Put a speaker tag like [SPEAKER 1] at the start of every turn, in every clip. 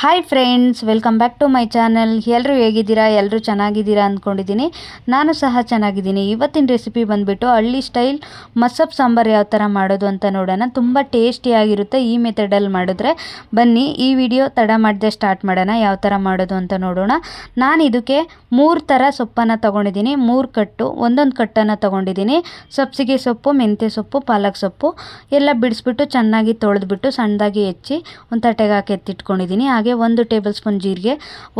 [SPEAKER 1] Hi friends welcome back to my channel ಎಲ್ಲರೂ ಹೇಗಿದ್ದೀರಾ? ಎಲ್ಲರೂ ಚೆನ್ನಾಗಿದ್ದೀರಾ ಅಂದ್ಕೊಂಡಿದ್ದೀನಿ. ನಾನು ಸಹ ಚೆನ್ನಾಗಿದ್ದೀನಿ. ಇವತ್ತಿನ ರೆಸಿಪಿ ಬಂದುಬಿಟ್ಟು ಹಳ್ಳಿ ಸ್ಟೈಲ್ ಮಸಪ್ ಸಾಂಬಾರು ಯಾವ ಥರ ಮಾಡೋದು ಅಂತ ನೋಡೋಣ. ತುಂಬ ಟೇಸ್ಟಿಯಾಗಿರುತ್ತೆ ಈ ಮೆಥಡಲ್ಲಿ ಮಾಡಿದ್ರೆ ಬನ್ನಿ, ಈ ವಿಡಿಯೋ ತಡ ಮಾಡದೆ ಸ್ಟಾರ್ಟ್ ಮಾಡೋಣ. ಯಾವ ಥರ ಮಾಡೋದು ಅಂತ ನೋಡೋಣ. ನಾನು ಇದಕ್ಕೆ ಮೂರು ಥರ ಸೊಪ್ಪನ್ನು ತೊಗೊಂಡಿದ್ದೀನಿ. ಮೂರು ಕಟ್ಟು, ಒಂದೊಂದು ಕಟ್ಟನ್ನು ತೊಗೊಂಡಿದ್ದೀನಿ. ಸಬ್ಸಿಗೆ ಸೊಪ್ಪು, ಮೆಂತ್ಯ ಸೊಪ್ಪು, ಪಾಲಕ್ ಸೊಪ್ಪು. ಎಲ್ಲ ಬಿಡಿಸ್ಬಿಟ್ಟು ಚೆನ್ನಾಗಿ ತೊಳೆದ್ಬಿಟ್ಟು ಸಣ್ಣದಾಗಿ ಹೆಚ್ಚಿ ಒಂದು ತಟ್ಟೆಗೆ ಹಾಕಿ ಎತ್ತಿಟ್ಕೊಂಡಿದ್ದೀನಿ. ಹಾಗೆ ಒಂದು ಟೇಬಲ್ ಸ್ಪೂನ್ ಜೀರಿಗೆ,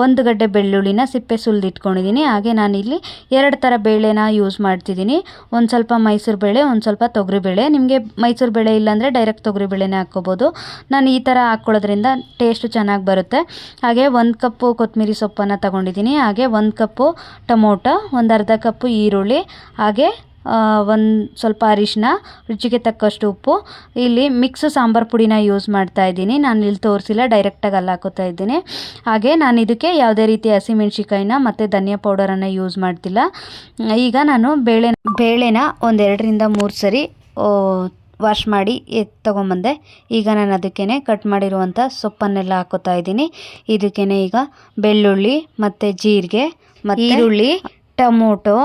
[SPEAKER 1] ಒಂದು ಗಡ್ಡೆ ಬೆಳ್ಳುಳ್ಳಿನ ಸಿಪ್ಪೆ ಸುಲಿದಿಟ್ಕೊಂಡಿದ್ದೀನಿ. ಹಾಗೆ ನಾನಿಲ್ಲಿ ಎರಡು ಥರ ಬೇಳೆನ ಯೂಸ್ ಮಾಡ್ತಿದ್ದೀನಿ. ಒಂದು ಸ್ವಲ್ಪ ಮೈಸೂರು ಬೇಳೆ, ಒಂದು ಸ್ವಲ್ಪ ತೊಗರಿಬೇಳೆ ನಿಮಗೆ ಮೈಸೂರು ಬೇಳೆ ಇಲ್ಲಾಂದರೆ ಡೈರೆಕ್ಟ್ ತೊಗರಿ ಬೇಳೆನೇ ಹಾಕ್ಕೋಬೋದು. ನಾನು ಈ ಥರ ಹಾಕ್ಕೊಳ್ಳೋದ್ರಿಂದ ಟೇಸ್ಟು ಚೆನ್ನಾಗಿ ಬರುತ್ತೆ. ಹಾಗೆ ಒಂದು ಕಪ್ಪು ಕೊತ್ತಂಬರಿ ಸೊಪ್ಪನ್ನು ತಗೊಂಡಿದ್ದೀನಿ. ಹಾಗೆ ಒಂದು ಕಪ್ಪು ಟೊಮೊಟೊ, ಒಂದು ಅರ್ಧ ಕಪ್ಪು ಈರುಳ್ಳಿ, ಹಾಗೆ ಒಂದು ಸ್ವಲ್ಪ ಅರಿಶಿನ ರುಚಿಗೆ ತಕ್ಕಷ್ಟು ಉಪ್ಪು. ಇಲ್ಲಿ ಮಿಕ್ಸ್ ಸಾಂಬಾರು ಪುಡಿನ ಯೂಸ್ ಮಾಡ್ತಾ ಇದ್ದೀನಿ. ನಾನು ಇಲ್ಲಿ ತೋರಿಸಿಲ್ಲ ಡೈರೆಕ್ಟಾಗಿ ಅಲ್ಲಿ ಹಾಕೋತಾ ಇದ್ದೀನಿ. ಹಾಗೆ ನಾನು ಇದಕ್ಕೆ ಯಾವುದೇ ರೀತಿ ಹಸಿಮೆಣ್ಸಿಕಾಯಿನ ಮತ್ತು ಧನಿಯಾ ಪೌಡರನ್ನು ಯೂಸ್ ಮಾಡ್ತಿಲ್ಲ. ಈಗ ನಾನು ಬೇಳೆ, ಬೇಳೆನ ಒಂದೆರಡರಿಂದ ಮೂರು ಸರಿ ವಾಶ್ ಮಾಡಿ ತೊಗೊಂಬಂದೆ. ಈಗ ನಾನು ಅದಕ್ಕೇ ಕಟ್ ಮಾಡಿರುವಂಥ ಸೊಪ್ಪನ್ನೆಲ್ಲ ಹಾಕೋತಾ ಇದ್ದೀನಿ. ಇದಕ್ಕೇ ಈಗ ಬೆಳ್ಳುಳ್ಳಿ ಮತ್ತು ಜೀರಿಗೆ ಮತ್ತು ಈರುಳ್ಳಿ ಟೊಮೊಟೊ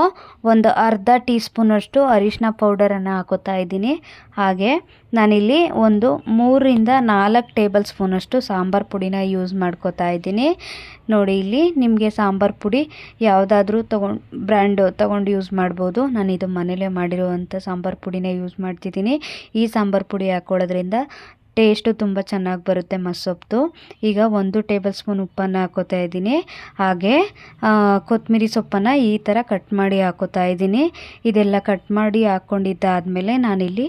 [SPEAKER 1] ಒಂದು ಅರ್ಧ ಟೀ ಸ್ಪೂನಷ್ಟು ಅರಿಶಿನ ಪೌಡರನ್ನು ಹಾಕೋತಾ ಇದ್ದೀನಿ. ಹಾಗೆ ನಾನಿಲ್ಲಿ ಒಂದು ಮೂರರಿಂದ ನಾಲ್ಕು ಟೇಬಲ್ ಸ್ಪೂನಷ್ಟು ಸಾಂಬಾರು ಪುಡಿನ ಯೂಸ್ ಮಾಡ್ಕೋತಾ ಇದ್ದೀನಿ. ನೋಡಿ, ಇಲ್ಲಿ ನಿಮಗೆ ಸಾಂಬಾರು ಪುಡಿ ಯಾವುದಾದ್ರೂ ತೊಗೊಂಡು, ಬ್ರ್ಯಾಂಡು ತೊಗೊಂಡು ಯೂಸ್ ಮಾಡ್ಬೋದು. ನಾನು ಇದು ಮನೇಲೇ ಮಾಡಿರುವಂಥ ಸಾಂಬಾರು ಪುಡಿನೇ ಯೂಸ್ ಮಾಡ್ತಿದ್ದೀನಿ. ಈ ಸಾಂಬಾರು ಪುಡಿ ಹಾಕ್ಕೊಳ್ಳೋದ್ರಿಂದ ಟೇಸ್ಟು ತುಂಬ ಚೆನ್ನಾಗಿ ಬರುತ್ತೆ ಮಸ್ಸೊಪ್ಪು ಈಗ ಒಂದು ಟೇಬಲ್ ಸ್ಪೂನ್ ಉಪ್ಪನ್ನು ಹಾಕೋತಾ ಇದ್ದೀನಿ. ಹಾಗೆ ಕೊತ್ತಂಬರಿ ಸೊಪ್ಪನ್ನು ಈ ಥರ ಕಟ್ ಮಾಡಿ ಹಾಕೋತಾ ಇದ್ದೀನಿ. ಇದೆಲ್ಲ ಕಟ್ ಮಾಡಿ ಹಾಕ್ಕೊಂಡಿದ್ದಾದಮೇಲೆ ನಾನಿಲ್ಲಿ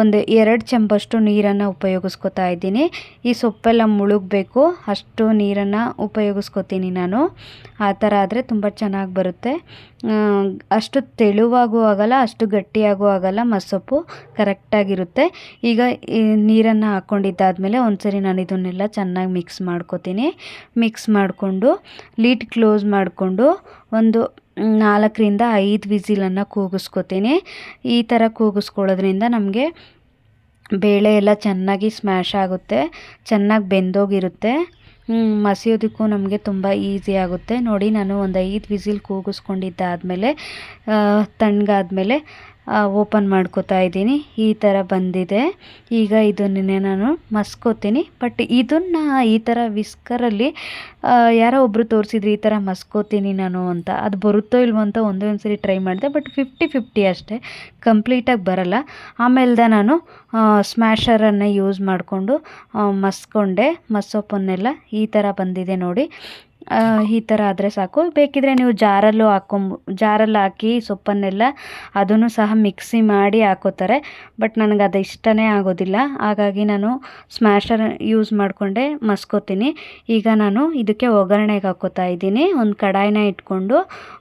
[SPEAKER 1] ಒಂದು ಎರಡು ಚಂಬಷ್ಟು ನೀರನ್ನು ಉಪಯೋಗಿಸ್ಕೊತಾ ಇದ್ದೀನಿ. ಈ ಸೊಪ್ಪೆಲ್ಲ ಮುಳುಗಬೇಕು, ಅಷ್ಟು ನೀರನ್ನು ಉಪಯೋಗಿಸ್ಕೊತೀನಿ ನಾನು. ಆ ಥರ ಆದರೆ ತುಂಬ ಚೆನ್ನಾಗಿ ಬರುತ್ತೆ. ಅಷ್ಟು ತೆಳುವಾಗೂ ಆಗಲ್ಲ, ಅಷ್ಟು ಗಟ್ಟಿಯಾಗೂ ಆಗಲ್ಲ ಮಸ್ಸೊಪ್ಪು ಕರೆಕ್ಟಾಗಿರುತ್ತೆ. ಈಗ ಈ ನೀರನ್ನು ಹಾಕ್ಕೊಂಡಿದ್ದಾದಮೇಲೆ ಒಂದ್ಸರಿ ನಾನು ಇದನ್ನೆಲ್ಲ ಚೆನ್ನಾಗಿ ಮಿಕ್ಸ್ ಮಾಡ್ಕೊತೀನಿ. ಮಿಕ್ಸ್ ಮಾಡಿಕೊಂಡು ಲೀಡ್ ಕ್ಲೋಸ್ ಮಾಡಿಕೊಂಡು ಒಂದು ನಾಲ್ಕರಿಂದ ಐದು ವಿಸಿಲನ್ನು ಕೂಗಿಸ್ಕೊತೀನಿ. ಈ ಥರ ಕೂಗಿಸ್ಕೊಳ್ಳೋದ್ರಿಂದ ನಮಗೆ ಬೇಳೆ ಎಲ್ಲ ಚೆನ್ನಾಗಿ ಸ್ಮ್ಯಾಶ್ ಆಗುತ್ತೆ, ಚೆನ್ನಾಗಿ ಬೆಂದೋಗಿರುತ್ತೆ. ಮಸಿಯೋದಕ್ಕೂ ನಮಗೆ ತುಂಬ ಈಸಿ ಆಗುತ್ತೆ. ನೋಡಿ, ನಾನು ಒಂದು ಐದು ವಿಸಿಲ್ ಕೂಗಿಸ್ಕೊಂಡಿದ್ದಾದಮೇಲೆ ತಣ್ಣಗಾದ್ಮೇಲೆ ಓಪನ್ ಮಾಡ್ಕೋತಾ ಇದ್ದೀನಿ. ಈ ಥರ ಬಂದಿದೆ. ಈಗ ಇದನ್ನೇ ನಾನು ಮಸ್ಕೋತೀನಿ. ಬಟ್ ಇದನ್ನು ಈ ಥರ ವಿಸ್ಕರಲ್ಲಿ ಯಾರೋ ಒಬ್ಬರು ತೋರಿಸಿದ್ರು ಈ ಥರ ಮಸ್ಕೋತೀನಿ ನಾನು ಅಂತ. ಅದು ಬರುತ್ತೋ ಇಲ್ವೋ ಅಂತ ಒಂದೊಂದು ಒಂದು ಸರಿ ಟ್ರೈ ಮಾಡಿದೆ. ಬಟ್ ಫಿಫ್ಟಿ ಫಿಫ್ಟಿ ಅಷ್ಟೇ. ಕಂಪ್ಲೀಟಾಗಿ ಬರಲ್ಲ. ಆಮೇಲೆ ನಾನು ಸ್ಮ್ಯಾಶರನ್ನು ಯೂಸ್ ಮಾಡಿಕೊಂಡು ಮಸ್ಕೊಂಡೆ, ಮಸ್ಸೊಪ್ಪನ್ನೆಲ್ಲ ಈ ಥರ ಬಂದಿದೆ ನೋಡಿ. ಈ ಥರ ಆದರೆ ಸಾಕು. ಬೇಕಿದ್ರೆ ನೀವು ಜಾರಲ್ಲೂ ಹಾಕೊಂಬ, ಜಾರಲ್ಲಿ ಹಾಕಿ ಸೊಪ್ಪನ್ನೆಲ್ಲ ಅದನ್ನು ಸಹ ಮಿಕ್ಸಿ ಮಾಡಿ ಹಾಕೋತಾರೆ. ಬಟ್ ನನಗೆ ಅದು ಇಷ್ಟನೇ ಆಗೋದಿಲ್ಲ. ಹಾಗಾಗಿ ನಾನು ಸ್ಮ್ಯಾಶರ್ ಯೂಸ್ ಮಾಡಿಕೊಂಡೆ ಮಸ್ಕೋತೀನಿ. ಈಗ ನಾನು ಇದಕ್ಕೆ ಒಗ್ಗರಣೆಗೆ ಹಾಕೋತಾ ಇದ್ದೀನಿ. ಒಂದು ಕಡಾಯಿನ ಇಟ್ಕೊಂಡು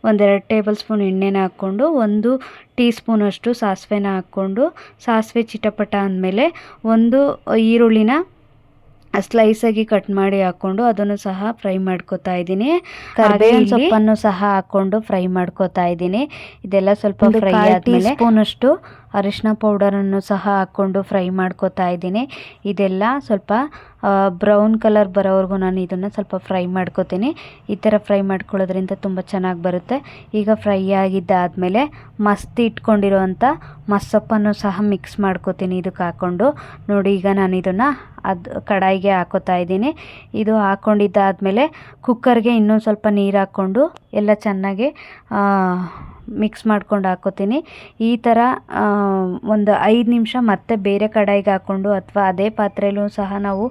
[SPEAKER 1] ಒಂದೆರಡು ಟೇಬಲ್ ಸ್ಪೂನ್ ಎಣ್ಣೆನ ಹಾಕ್ಕೊಂಡು ಒಂದು ಟೀ ಸ್ಪೂನಷ್ಟು ಸಾಸಿವೆನ ಹಾಕ್ಕೊಂಡು ಸಾಸಿವೆ ಚಿಟಪಟ ಅಂದಮೇಲೆ ಒಂದು ಈರುಳ್ಳಿನ ಸ್ಲೈಸಾಗಿ ಕಟ್ ಮಾಡಿ ಹಾಕೊಂಡು ಅದನ್ನು ಸಹ ಫ್ರೈ ಮಾಡ್ಕೋತಾ ಇದ್ದೀನಿ. ಕರಿಬೇವಿನ ಸೊಪ್ಪನ್ನು ಸಹ ಹಾಕೊಂಡು ಫ್ರೈ ಮಾಡ್ಕೋತಾ ಇದ್ದೀನಿ. ಇದೆಲ್ಲ ಸ್ವಲ್ಪ ಫ್ರೈ ಆದಮೇಲೆ ಸ್ಪೂನಷ್ಟು ಅರಿಶಿನ ಪೌಡರನ್ನು ಸಹ ಹಾಕ್ಕೊಂಡು ಫ್ರೈ ಮಾಡ್ಕೋತಾ ಇದ್ದೀನಿ. ಇದೆಲ್ಲ ಸ್ವಲ್ಪ ಬ್ರೌನ್ ಕಲರ್ ಬರೋವರೆಗೂ ನಾನು ಇದನ್ನು ಸ್ವಲ್ಪ ಫ್ರೈ ಮಾಡ್ಕೋತೀನಿ. ಈ ಥರ ಫ್ರೈ ಮಾಡ್ಕೊಳ್ಳೋದ್ರಿಂದ ತುಂಬ ಚೆನ್ನಾಗಿ ಬರುತ್ತೆ. ಈಗ ಫ್ರೈ ಆಗಿದ್ದಾದಮೇಲೆ ಮಸ್ತ್ ಇಟ್ಕೊಂಡಿರುವಂಥ ಮಸ್ಸಪ್ಪನ್ನು ಸಹ ಮಿಕ್ಸ್ ಮಾಡ್ಕೋತೀನಿ ಇದಕ್ಕೆ ಹಾಕ್ಕೊಂಡು. ನೋಡಿ, ಈಗ ನಾನು ಇದನ್ನು ಅದು ಕಡಾಯಿಗೆ ಹಾಕೋತಾ ಇದ್ದೀನಿ. ಇದು ಹಾಕ್ಕೊಂಡಿದ್ದಾದಮೇಲೆ ಕುಕ್ಕರ್ಗೆ ಇನ್ನೊಂದು ಸ್ವಲ್ಪ ನೀರು ಹಾಕ್ಕೊಂಡು ಎಲ್ಲ ಚೆನ್ನಾಗಿ ಮಿಕ್ಸ್ ಮಾಡ್ಕೊಂಡು ಹಾಕೋತೀನಿ. ಈ ಥರ ಒಂದು ಐದು ನಿಮಿಷ ಮತ್ತೆ ಬೇರೆ ಕಡಾಯಿಗೆ ಹಾಕ್ಕೊಂಡು ಅಥವಾ ಅದೇ ಪಾತ್ರೆಯಲ್ಲೂ ಸಹ ನಾವು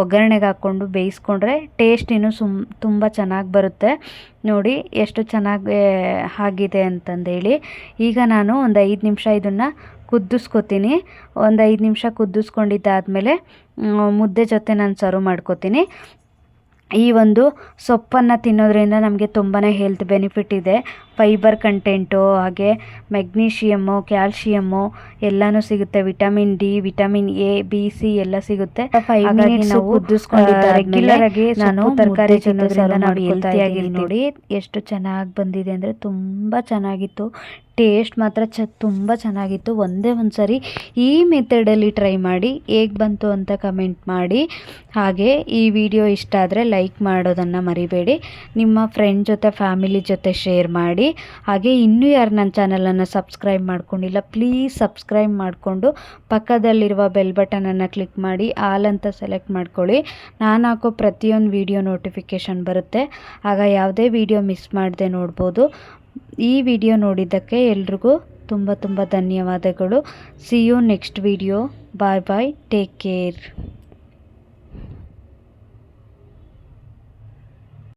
[SPEAKER 1] ಒಗ್ಗರಣೆಗೆ ಹಾಕ್ಕೊಂಡು ಬೇಯಿಸ್ಕೊಂಡ್ರೆ ಟೇಸ್ಟ್ ಇನ್ನೂ ಸುಮ್, ತುಂಬ ಚೆನ್ನಾಗಿ ಬರುತ್ತೆ. ನೋಡಿ ಎಷ್ಟು ಚೆನ್ನಾಗಿ ಆಗಿದೆ ಅಂತಂದೇಳಿ. ಈಗ ನಾನು ಒಂದು ಐದು ನಿಮಿಷ ಇದನ್ನು ಕುದಿಸ್ಕೊತೀನಿ. ಒಂದು ಐದು ನಿಮಿಷ ಕುದಿಸ್ಕೊಂಡಿದ್ದಾದಮೇಲೆ ಮುದ್ದೆ ಜೊತೆ ನಾನು ಸರ್ವ್ ಮಾಡ್ಕೋತೀನಿ. ಈ ಒಂದು ಸೊಪ್ಪನ್ನು ತಿನ್ನೋದ್ರಿಂದ ನಮಗೆ ತುಂಬಾ ಹೆಲ್ತ್ ಬೆನಿಫಿಟ್ ಇದೆ. ಫೈಬರ್ ಕಂಟೆಂಟು ಹಾಗೆ ಮೆಗ್ನೀಷಿಯಮ್ಮು ಕ್ಯಾಲ್ಶಿಯಮ್ಮು ಎಲ್ಲನೂ ಸಿಗುತ್ತೆ. Vitamin D vitamin A B C ಎಲ್ಲ ಸಿಗುತ್ತೆ. ನಾವು ರೆಗ್ಯುಲರ್ ಆಗಿ ನಾನು ತರಕಾರಿ ತಿನ್ನೋದ್ರಿಂದ ನಾವು ಹೆಲ್ತಿಯಾಗಿ ನೋಡಿ. ಎಷ್ಟು ಚೆನ್ನಾಗಿ ಬಂದಿದೆ ಅಂದರೆ ತುಂಬ ಚೆನ್ನಾಗಿತ್ತು. ಟೇಸ್ಟ್ ಮಾತ್ರ ಚ ತುಂಬ ಚೆನ್ನಾಗಿತ್ತು. ಒಂದೇ ಒಂದು ಸರಿ ಈ ಮೆಥಡಲ್ಲಿ ಟ್ರೈ ಮಾಡಿ, ಹೇಗೆ ಬಂತು ಅಂತ ಕಮೆಂಟ್ ಮಾಡಿ. ಹಾಗೆ ಈ ವಿಡಿಯೋ ಇಷ್ಟ ಆದರೆ ಲೈಕ್ ಮಾಡೋದನ್ನು ಮರಿಬೇಡಿ. ನಿಮ್ಮ ಫ್ರೆಂಡ್ ಜೊತೆ ಫ್ಯಾಮಿಲಿ ಜೊತೆ ಶೇರ್ ಮಾಡಿ. ಹಾಗೆ ಇನ್ನೂ ಯಾರು ನನ್ನ ಚಾನಲನ್ನು ಸಬ್ಸ್ಕ್ರೈಬ್ ಮಾಡ್ಕೊಂಡಿಲ್ಲ ಪ್ಲೀಸ್ ಸಬ್ಸ್ಕ್ರೈಬ್ ಮಾಡಿಕೊಂಡು ಪಕ್ಕದಲ್ಲಿರುವ ಬೆಲ್ ಬಟನನ್ನು ಕ್ಲಿಕ್ ಮಾಡಿ ಆಲ್ ಅಂತ ಸೆಲೆಕ್ಟ್ ಮಾಡ್ಕೊಳ್ಳಿ. ನಾನು ಹಾಕೋ ಪ್ರತಿಯೊಂದು ವಿಡಿಯೋ ನೋಟಿಫಿಕೇಷನ್ ಬರುತ್ತೆ. ಆಗ ಯಾವುದೇ ವಿಡಿಯೋ ಮಿಸ್ ಮಾಡದೆ ನೋಡ್ಬೋದು. ಈ ವಿಡಿಯೋ ನೋಡಿದ್ದಕ್ಕೆ ಎಲ್ರಿಗೂ ತುಂಬ ತುಂಬ ಧನ್ಯವಾದಗಳು. See you next video bye bye take care